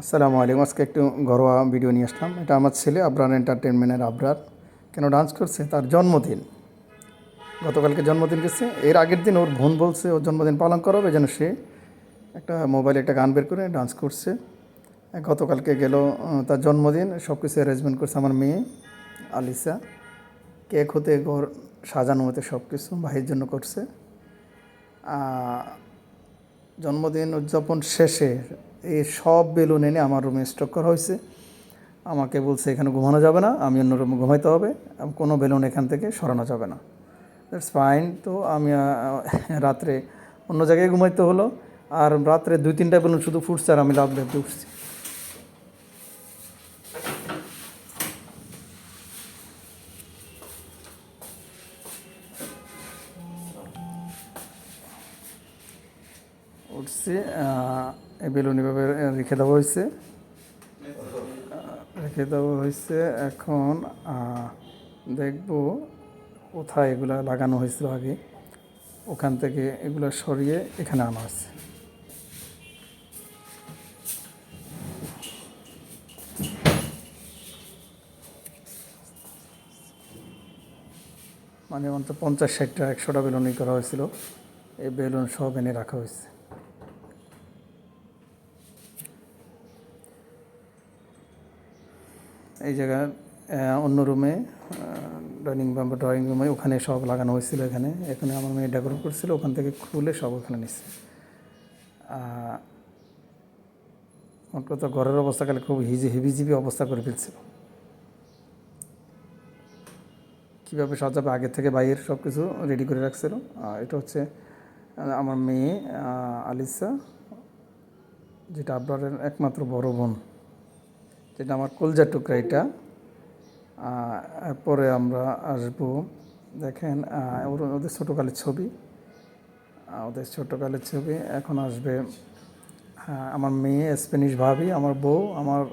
আসসালামু আলাইকুম। আজকে একটু ঘরোয়া ভিডিও নিয়ে আসলাম। এটা আমার ছেলে আবরার এন্টারটেনমেন্টের আবরার। কেন ডান্স করছে? তার জন্মদিন। গতকালকে জন্মদিন গেছে। এর আগের দিন ওর বোন বলছে, ওর জন্মদিন পালন করাবে যেন সে একটা মোবাইলে একটা গান বের করে ডান্স করছে। গতকালকে গেল তার জন্মদিন। সব কিছু অ্যারেঞ্জমেন্ট করছে আমার মেয়ে, আলিসা। কেক হতে ঘর সাজানো হতে সব কিছু ভাইয়ের জন্য করছে। জন্মদিন উদযাপন শেষে এই সব বেলুন এনে আমার রুমে স্টক করা হয়েছে। আমাকে বলছে, এখানে ঘুমানো যাবে না, আমি অন্য রুমে ঘুমাইতে হবে কোনো বেলুন এখান থেকে সরানো যাবে না। দ্যাটস ফাইন তো আমি রাত্রে অন্য জায়গায় ঘুমাইতে হলো, আর রাত্রে দুই তিনটা বেলুন শুধু ফুটছে, আর আমি লাভ লেপতে উঠছি। উঠছে বেলুন এভাবে রেখে দেওয়া হয়েছে। রেখে দেওয়া হয়েছে, এখন দেখব কোথায় এগুলা লাগানো হয়েছিল আগে। ওখান থেকে এগুলো সরিয়ে এখানে আনা হয়েছে। মানে অন্তত পঞ্চাশ ষাটটা, একশোটা বেলুনই করা হয়েছিল। এই বেলুন সব এনে রাখা হয়েছে। এই জায়গায় অন্য রুমে ডাইনিং বা ড্রয়িং রুমে ওখানে সব লাগানো হয়েছিল এখানে। এখানে আমার মেয়ে ডেকোরেট করছিল, ওখান থেকে খুলে সব ওখানে নিচ্ছে কথা ঘরের অবস্থা কালে খুব হিজি হেভিজিবি অবস্থা করে ফেলছিল কীভাবে সাজাবে আগে থেকে বাইরের সব কিছু রেডি করে রাখছিল। এটা হচ্ছে আমার মেয়ে আলিসা, যেটা আপনার একমাত্র বড় বোন। যেটা আমার কলজার টুকরা এটা। পরে আমরা আসব, দেখেন ওর- ওদের ছোটোকালের ছবি। ওদের ছোটোকালের ছবি। এখন আসবে আমার মেয়ে, স্প্যানিশ ভাবি, আমার বউ, আমার